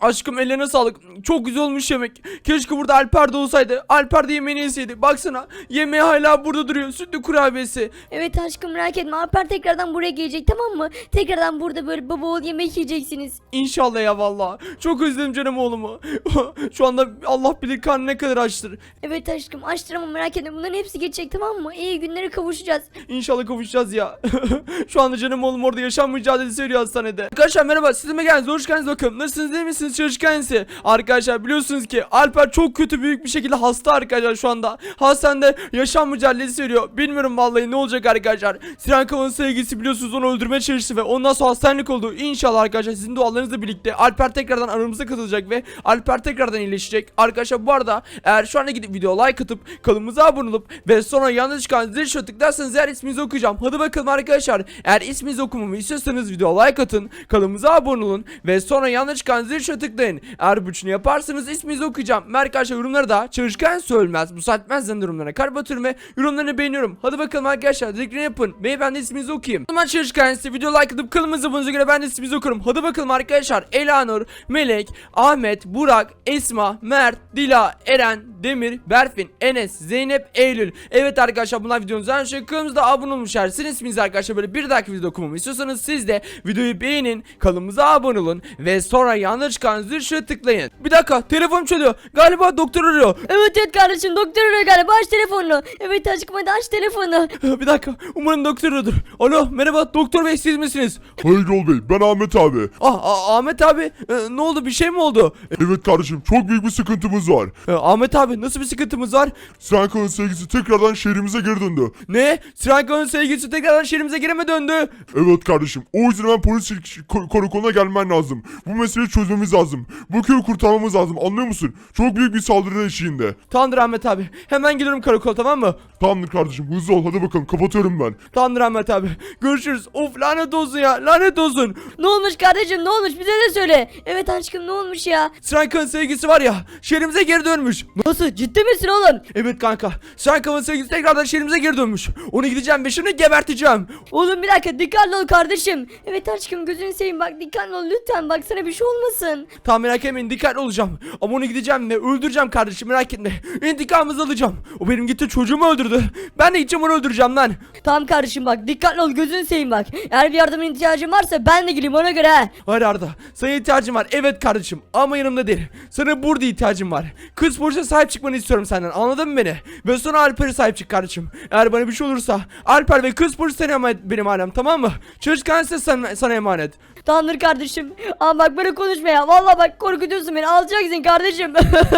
Aşkım ellerine sağlık. Çok güzel olmuş yemek. Keşke burada Alper de olsaydı. Alper de yemeğini yeseydi. Baksana yemeği hala burada duruyor. Sütlü kurabiyesi. Evet aşkım merak etme Alper tekrardan buraya gelecek tamam mı? Tekrardan burada böyle baba oğul yemek yiyeceksiniz. İnşallah ya vallahi. Çok özledim canım oğlumu. Şu anda Allah bilir karnı ne kadar açtır. Evet aşkım açtıramam merak etme bunların hepsi geçecek tamam mı? İyi günlere kavuşacağız. İnşallah kavuşacağız ya. Şu anda canım oğlum orada yaşam mücadelesi veriyor hastanede. Arkadaşlar merhaba siz mi geldiniz? Hoş geldiniz bakalım. Nasılsınız değil misiniz? Çalışkansı. Arkadaşlar biliyorsunuz ki Alper çok kötü büyük bir şekilde hasta arkadaşlar şu anda. Hastanede yaşam mücadelesi veriyor. Bilmiyorum vallahi ne olacak arkadaşlar. Sinan Kaval'ın sevgilisi biliyorsunuz onu öldürmeye çalıştı ve ondan sonra hastanelik oldu. İnşallah arkadaşlar sizin dualarınızla birlikte Alper tekrardan aramıza katılacak ve Alper tekrardan iyileşecek. Arkadaşlar bu arada eğer şu anda gidip video like atıp kanalımıza abone olup ve sonra yanında çıkan zil tuşuna tıklarsanız eğer isminizi okuyacağım. Hadi bakalım arkadaşlar. Eğer isminizi okumamı istiyorsanız video like atın. Kanalımıza abone olun ve sonra yanında çıkan zil tıklayın. Eğer bu yaparsanız isminizi okuyacağım. Ve arkadaşlar yorumlara da çalışkan söylemez. Bu saatmezden yorumlara kalp atıyorum ve yorumlarını beğeniyorum. Hadi bakalım arkadaşlar. Dediklerini yapın. Ve ben de isminizi okuyayım. Zaman çalışkan size video like atıp kanalımıza abone göre ben de isminizi okurum. Hadi bakalım arkadaşlar. Elanur, Melek, Ahmet, Burak, Esma, Mert, Dila, Eren, Demir, Berfin, Enes, Zeynep, Eylül. Evet arkadaşlar bunlar videomuzdan şey kanalımıza abone olmuşlar. Sizin isminiz arkadaşlar böyle bir dahaki video okumamı istiyorsanız siz de videoyu beğenin, kanalımıza abone olun ve sonra yanına çıkan zil tıklayın. Bir dakika telefon çalıyor. Galiba doktor arıyor. Evet evet kardeşim doktor arıyor galiba aç telefonunu. Evet aşkım hadi aç telefonu. Bir dakika umarım doktor arıyordur. Alo merhaba doktor bey siz misiniz? Hayır Yol Bey ben Ahmet abi. Ah ah, Ahmet abi e, ne oldu bir şey mi oldu? Evet kardeşim çok büyük bir sıkıntımız var. E, Ahmet abi nasıl bir sıkıntımız var? Sinan Kağan'ın sevgisi tekrardan şehrimize geri döndü. Ne? Sinan sevgilisi tekrardan şehrimize geri mi döndü? Evet kardeşim o yüzden hemen polis ko- karakoluna gelmen lazım. Bu meseleyi çözmemiz lazım. Bu köyü kurtarmamız lazım anlıyor musun? Çok büyük bir saldırı eşiğinde. Tamamdır Ahmet abi. Hemen gidiyorum karakola tamam mı? Tamamdır kardeşim hızlı ol hadi bakalım kapatıyorum ben. Tamamdır Ahmet abi. Görüşürüz. Of lanet olsun ya. Lanet olsun. Ne olmuş kardeşim ne olmuş bize de söyle. Evet aşkım ne olmuş ya? Sinan sevgisi var ya. Şehrimize geri dönmüş. Nasıl ciddi misin oğlum? Evet kanka. Sinan sevgisi tekrardan şehrimize geri dönmüş. Onu gideceğim ve şimdi geberteceğim. Oğlum bir dakika dikkatli ol kardeşim. Evet aşkım gözünü seveyim bak dikkatli ol lütfen bak sana bir şey olmasın. Tamam merak etmeyin dikkatli olacağım. Ama onu gideceğim ve öldüreceğim kardeşim merak etme. İntikamımızı alacağım. O benim gitti çocuğumu öldürdü. Ben de gideceğim onu öldüreceğim lan. Tamam kardeşim bak dikkatli ol gözünü seveyim bak. Eğer bir yardıma ihtiyacın varsa ben de geleyim ona göre ha. Hayır Arda. Sana ihtiyacım var. Evet kardeşim. Ama yanımda değil. Sana burada ihtiyacım var. Kız polise sahip çıkmanı istiyorum senden. Anladın mı beni? Ve sonra Alper'e sahip çık kardeşim. Eğer bana bir şey olursa Alper ve kız polisi sana emanet benim alem tamam mı? Çalışkan ise sana, sana emanet. Tamamdır kardeşim. Ama bak böyle konuşma ya. Vallahi bak korkutuyorsun beni. Alacaksın kardeşim.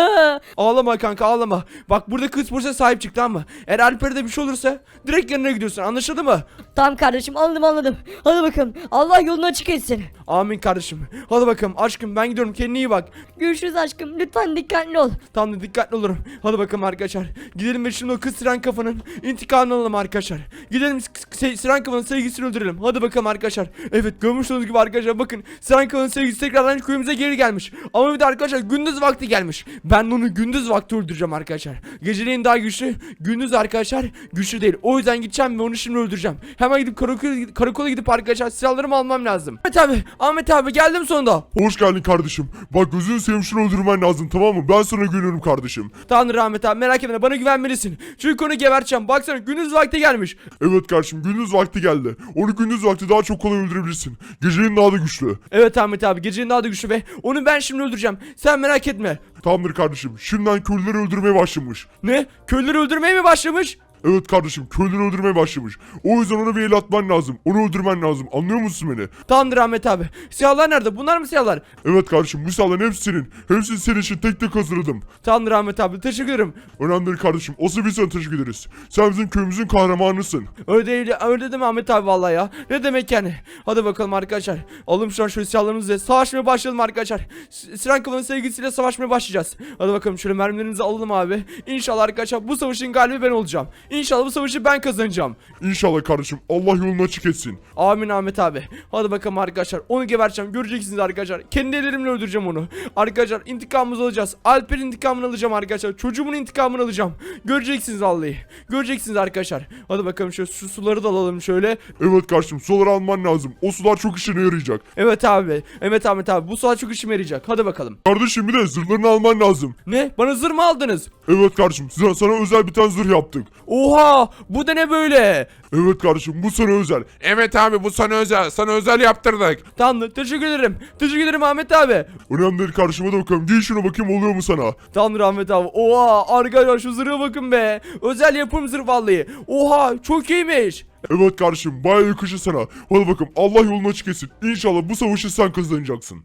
Ağlama kanka ağlama. Bak burada kız polise sahip çık tamam mı? Eğer Alper'e de bir şey olursa direkt yanına gidiyorsun anlaşıldı mı? tamam kardeşim anladım anladım. Hadi bakalım. Allah yolunu açık etsin. Amin kardeşim. Hadi bakalım aşkım ben gidiyorum kendine iyi bak. Görüşürüz aşkım. Lütfen dikkatli ol. Tamam dikkatli olurum. Hadi bakalım arkadaşlar. Gidelim ve şimdi o kız Siren kafanın intikamını alalım arkadaşlar. Gidelim se- Siren kafanın sevgisini öldürelim. Hadi bakalım arkadaşlar. Evet görmüş olduğunuz gibi arkadaşlar bakın. Siren kafanın sevgisi tekrardan köyümüze geri gelmiş. Ama bir de arkadaşlar gündüz vakti gelmiş. Ben onu gündüz vakti öldüreceğim arkadaşlar. Geceleyin daha güçlü. Gündüz arkadaşlar güçlü değil. O yüzden gideceğim ve onu şimdi öldüreceğim. Hemen gidip karakola, karakola gidip arkadaşlar silahlarımı almam lazım. Ahmet abi. Ahmet abi geldim sonunda. Hoş geldin kardeşim. Bak gözünü seveyim şunu öldürmen lazım tamam mı? Ben sana güveniyorum kardeşim. Tanrı rahmet abi merak etme bana güvenmelisin. Çünkü onu geberteceğim. Baksana gündüz vakti gelmiş. Evet kardeşim gündüz vakti geldi. Onu gündüz vakti daha çok kolay öldürebilirsin. Geceleyin daha da güçlü. Evet Ahmet abi gecenin daha da güçlü ve onu ben şimdi öldüreceğim. Sen merak etme. Tamamdır kardeşim. Şimdiden köylüleri öldürmeye başlamış. Ne? Köylüleri öldürmeye mi başlamış? Evet kardeşim köylüleri öldürmeye başlamış. O yüzden ona bir el atman lazım. Onu öldürmen lazım. Anlıyor musun beni? Tamamdır Ahmet abi. Siyahlar nerede? Bunlar mı siyahlar? Evet kardeşim bu silahların hepsi senin. Hepsini senin için tek tek hazırladım. Tamamdır Ahmet abi. Teşekkür ederim. Önemli değil kardeşim. Asıl biz sana teşekkür ederiz. Sen bizim köyümüzün kahramanısın. Öyle değil, öyle değil mi Ahmet abi vallahi ya? Ne demek yani? Hadi bakalım arkadaşlar. Alalım şu an şöyle silahlarımızı ve savaşmaya başlayalım arkadaşlar. S- Siren Kafalı'nın sevgilisiyle savaşmaya başlayacağız. Hadi bakalım şöyle mermilerimizi alalım abi. İnşallah arkadaşlar bu savaşın galibi ben olacağım. İnşallah bu savaşı ben kazanacağım. İnşallah kardeşim Allah yolunu açık etsin. Amin Ahmet abi. Hadi bakalım arkadaşlar. Onu geberteceğim. Göreceksiniz arkadaşlar. Kendi ellerimle öldüreceğim onu. Arkadaşlar intikamımızı alacağız. Alper'in intikamını alacağım arkadaşlar. Çocuğumun intikamını alacağım. Göreceksiniz vallahi. Göreceksiniz arkadaşlar. Hadi bakalım şu, şu suları da alalım şöyle. Evet kardeşim suları alman lazım. O sular çok işine yarayacak. Evet abi. Evet Ahmet abi. Bu saat çok işime yarayacak. Hadi bakalım. Kardeşim bir de zırhlarını alman lazım. Ne? Bana zırh mı aldınız? Evet kardeşim sana, sana özel bir tane zırh yaptık. Oha! Bu da ne böyle? Evet kardeşim bu sana özel. Evet abi bu sana özel. Sana özel yaptırdık. Tamamdır. Teşekkür ederim. Teşekkür ederim Ahmet abi. Önemli değil kardeşim hadi bakalım. Giy şunu bakayım oluyor mu sana? Tamamdır Ahmet abi. Oha! Arkadaşlar şu zırha bakın be. Özel yapım zırh vallahi. Oha! Çok iyiymiş. Evet kardeşim baya yakışır sana. Hadi bakalım Allah yolunu açık etsin. İnşallah bu savaşı sen kazanacaksın.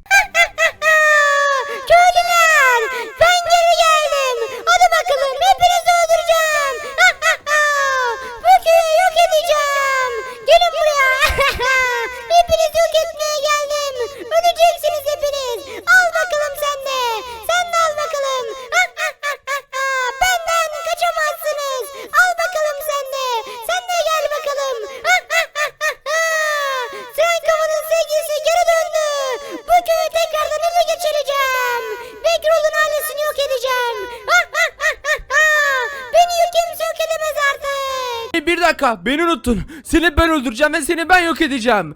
Dakika. Beni unuttun. Seni ben öldüreceğim ve seni ben yok edeceğim.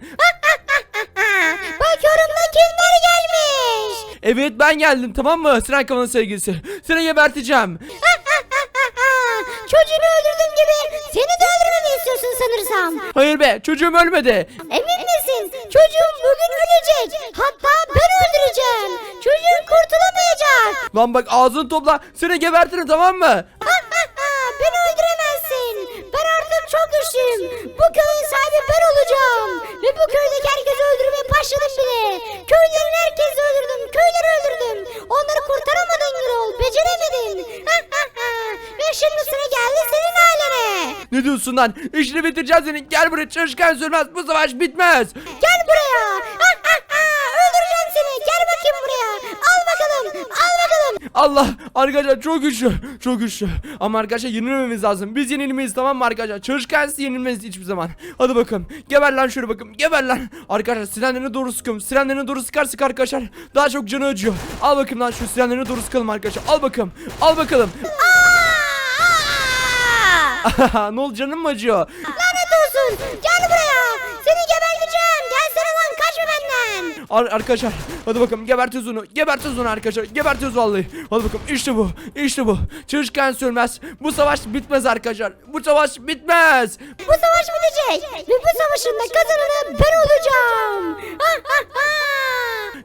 Bakıyorum da kimler gelmiş. Evet ben geldim tamam mı? Sinan Kafan'ın sevgilisi. Seni geberteceğim. Çocuğunu öldürdüğüm gibi seni de öldürmemi istiyorsun sanırsam. Hayır be çocuğum ölmedi. Emin misin? Çocuğum bugün ölecek. Hatta ben öldüreceğim. Çocuğum kurtulamayacak. Lan bak ağzını topla. Seni gebertirim tamam mı? Beni öldüremezsin. Ben artık çok güçlüyüm. Bu köyün sahibi ben olacağım. Ve bu köydeki herkesi öldürmeye başladım bile. Köylerin herkesi öldürdüm. Köyleri öldürdüm. Onları kurtaramadın Gürol. Beceremedin. Ve şimdi sıra geldi senin ailene. Ne diyorsun lan? İşini bitireceğiz senin. Gel buraya çalışkan sürmez. Bu savaş bitmez. Gel buraya seni. Gel bakayım buraya. Al bakalım. Al bakalım. Allah arkadaşlar çok güçlü. Çok güçlü. Ama arkadaşlar yenilmemiz lazım. Biz yenilmeyiz tamam mı arkadaşlar? Çalışkan siz yenilmeyiz hiçbir zaman. Hadi bakalım. Geber lan şöyle bakın. Geber lan. Arkadaşlar sirenlerine doğru sıkıyorum. Sirenlerine doğru sıkarsak arkadaşlar daha çok canı acıyor. Al bakayım lan şu sirenlerine doğru sıkalım arkadaşlar. Al bakalım. Al bakalım. ne oldu canım mı acıyor? Lanet olsun. Gel buraya. Seni geberteceğim. Gelsene lan kaçma benden. Ar- arkadaşlar hadi bakalım gebertiyoruz onu. Gebertiyoruz onu arkadaşlar. Gebertiyoruz vallahi. Hadi bakalım işte bu. İşte bu. Çalışkan sürmez. Bu savaş bitmez arkadaşlar. Bu savaş bitmez. Bu savaş bitecek. Ve bu savaşın da kazananı ben olacağım.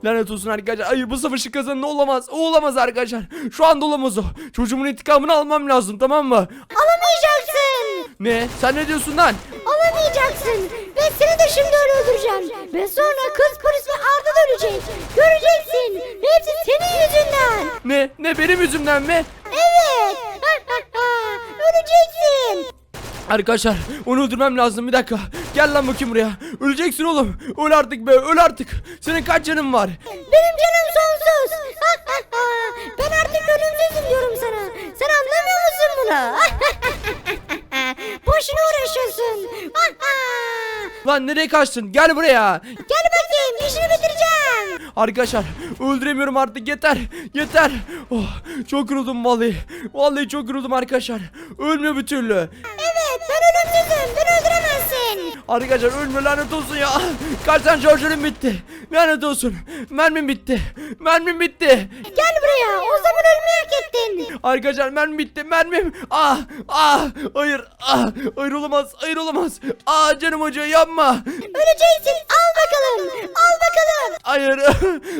Lanet olsun arkadaşlar. Hayır bu savaşı kazanan olamaz. O olamaz arkadaşlar. Şu anda olamaz o. Çocuğumun intikamını almam lazım tamam mı? Alamayacaksın. Ne? Sen ne diyorsun lan? Alamayacaksın. Ve seni de şimdi öyle öldüreceğim. Ve sonra kız polis ve ölecek. Göreceksin. Hepsi senin yüzünden. Ne? Ne benim yüzümden mi? Evet. Öleceksin. Arkadaşlar onu öldürmem lazım bir dakika. Gel lan bakayım buraya. Öleceksin oğlum. Öl artık be öl artık. Senin kaç canın var? Benim canım sonsuz. ben artık ölümsüzüm diyorum sana. Sen anlamıyor musun bunu? Boşuna uğraşıyorsun. Lan nereye kaçtın? Gel buraya. Gel bakayım işini bitireceğim. Arkadaşlar öldüremiyorum artık yeter. Yeter. Oh, çok yoruldum vallahi. Vallahi çok yoruldum arkadaşlar. Ölmüyor bir türlü. Evet ben ölümsüzüm. Beni öldüremezsin. Arkadaşlar ölme lanet olsun ya. Kaç tane şarjörüm bitti. Lanet olsun. Mermim bitti. Mermim bitti. Gel buraya. O zaman ölmeyi hak ettin. Arkadaşlar mermim bitti. Mermim. Ah ah. Hayır. Ah. Hayır olamaz. Hayır olamaz. Ah canım hoca yapma. Öleceksin. Bakalım. Hayır.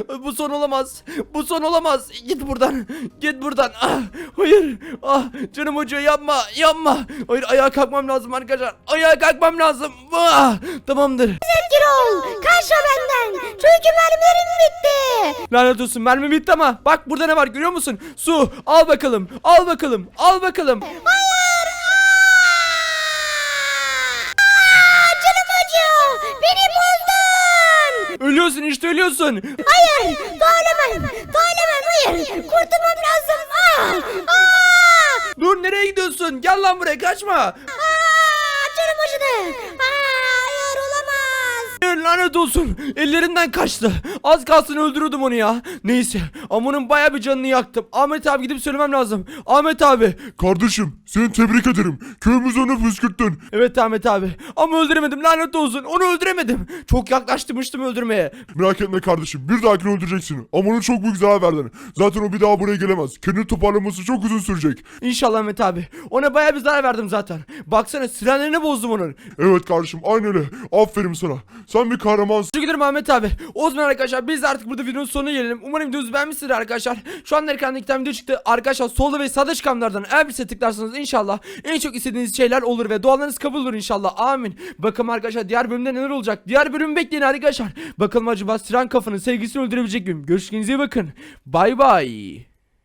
Bu son olamaz. Bu son olamaz. Git buradan. Git buradan. Ah. Hayır. Ah canım hoca yapma. Yapma. Hayır ayağa kalkmam lazım arkadaşlar. Ayağa kalkmam lazım. Ah. Tamamdır. Zengin ol. Kaçma benden. Çünkü mermilerim bitti. Lanet olsun mermi bitti ama bak burada ne var görüyor musun? Su al bakalım al bakalım al bakalım. Hayır. Aa, canım acıyor. Beni bozdun. Ölüyorsun işte ölüyorsun. Hayır. Dayanamam. Dayanamam. Hayır. Kurtulmam lazım. Aa, aa. Dur nereye gidiyorsun? Gel lan buraya kaçma. Aa, canım acıdı. Aa, Lanet olsun. Ellerinden kaçtı. Az kalsın öldürürdüm onu ya. Neyse. Ama onun baya bir canını yaktım. Ahmet abi gidip söylemem lazım. Ahmet abi. Kardeşim seni tebrik ederim. Köyümüzü onu püskürttün. Evet Ahmet abi. Ama öldüremedim lanet olsun. Onu öldüremedim. Çok yaklaştırmıştım öldürmeye. Merak etme kardeşim. Bir dahakini öldüreceksin. Ama ona çok büyük zarar verdin. Zaten o bir daha buraya gelemez. Kendini toparlaması çok uzun sürecek. İnşallah Ahmet abi. Ona baya bir zarar verdim zaten. Baksana sirenlerini bozdum onun. Evet kardeşim aynı öyle. Aferin sana. Sen bir kahramansın. Teşekkür ederim abi. O zaman arkadaşlar biz de artık burada videonun sonuna gelelim. Umarım videonuzu beğenmişsiniz arkadaşlar. Şu anda ekranda iki tane video çıktı. Arkadaşlar solda ve sağda çıkanlardan eğer bir tıklarsanız inşallah en çok istediğiniz şeyler olur ve dualarınız kabul olur inşallah. Amin. Bakalım arkadaşlar diğer bölümde neler olacak? Diğer bölümü bekleyin arkadaşlar. Bakalım acaba Siren kafanın sevgisini öldürebilecek miyim? Görüşürüz iyi bakın. Bay bay.